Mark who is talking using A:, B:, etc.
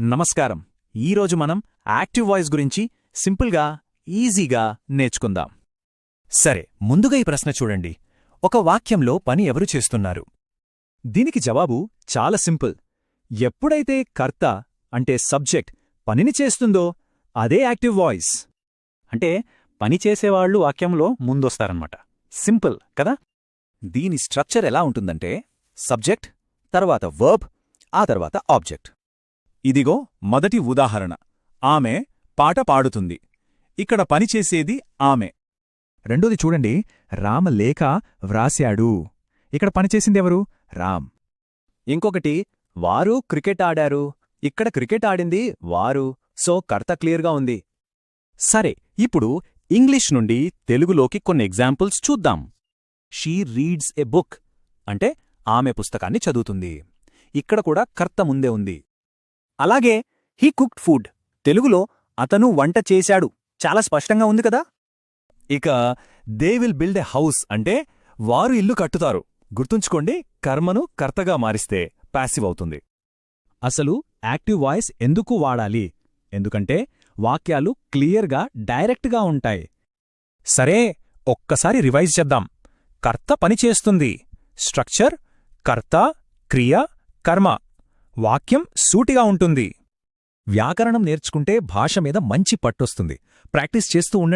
A: నమస్కారం. ఈరోజు మనం యాక్టివ్ వాయిస్ గురించి సింపుల్గా ఈజీగా నేర్చుకుందాం.
B: సరే ముందుగా ఈ ప్రశ్న చూడండి. ఒక వాక్యంలో పని ఎవరు చేస్తున్నారు?
A: దీనికి జవాబు చాలా సింపుల్. ఎప్పుడైతే కర్త అంటే సబ్జెక్ట్ పనిని చేస్తుందో అదే యాక్టివ్ వాయిస్. అంటే పని చేసేవాళ్ళు వాక్యంలో ముందొస్తారనమాట సింపుల్ కదా? దీని స్ట్రక్చర్ ఎలా ఉంటుందంటే సబ్జెక్ట్ తర్వాత వర్బ్ ఆ తర్వాత ఆబ్జెక్ట్. ఇదిగో మొదటి ఉదాహరణ. ఆమె పాట పాడుతుంది. ఇక్కడ పనిచేసేది ఆమె. రెండోది చూడండి. రామ లేఖ వ్రాశాడు. ఇక్కడ పనిచేసిందెవరు రామ్. ఇంకొకటి వారు క్రికెట్ ఆడారు. ఇక్కడ క్రికెట్ ఆడింది వారు. సో కర్త క్లియర్గా ఉంది. సరే ఇప్పుడు ఇంగ్లీష్ నుండి తెలుగులోకి కొన్ని ఎగ్జాంపుల్స్ చూద్దాం. She reads a book. అంటే ఆమె పుస్తకాన్ని చదువుతుంది. ఇక్కడ కూడా కర్త ముందే ఉంది. అలాగే హీ కుక్డ్ ఫుడ్. తెలుగులో అతను వంట చేశాడు. చాలా స్పష్టంగా ఉంది కదా?
B: ఇక they will build a house అంటే వారు ఇల్లు కట్టుతారు. గుర్తుంచుకోండి కర్మను కర్తగా మారిస్తే ప్యాసివ్ అవుతుంది.
A: అసలు యాక్టివ్ వాయిస్ ఎందుకు వాడాలి? ఎందుకంటే వాక్యాలు క్లియర్గా డైరెక్ట్గా ఉంటాయి.
B: సరే ఒక్కసారి రివైజ్ చేద్దాం. కర్త పనిచేస్తుంది స్ట్రక్చర్ కర్త క్రియ కర్మ. వాక్యం సూటిగా ఉంటుంది. వ్యాకరణం నేర్చుకుంటే భాష మీద మంచి పట్టొస్తుంది. ప్రాక్టీస్ చేస్తూ ఉండండి.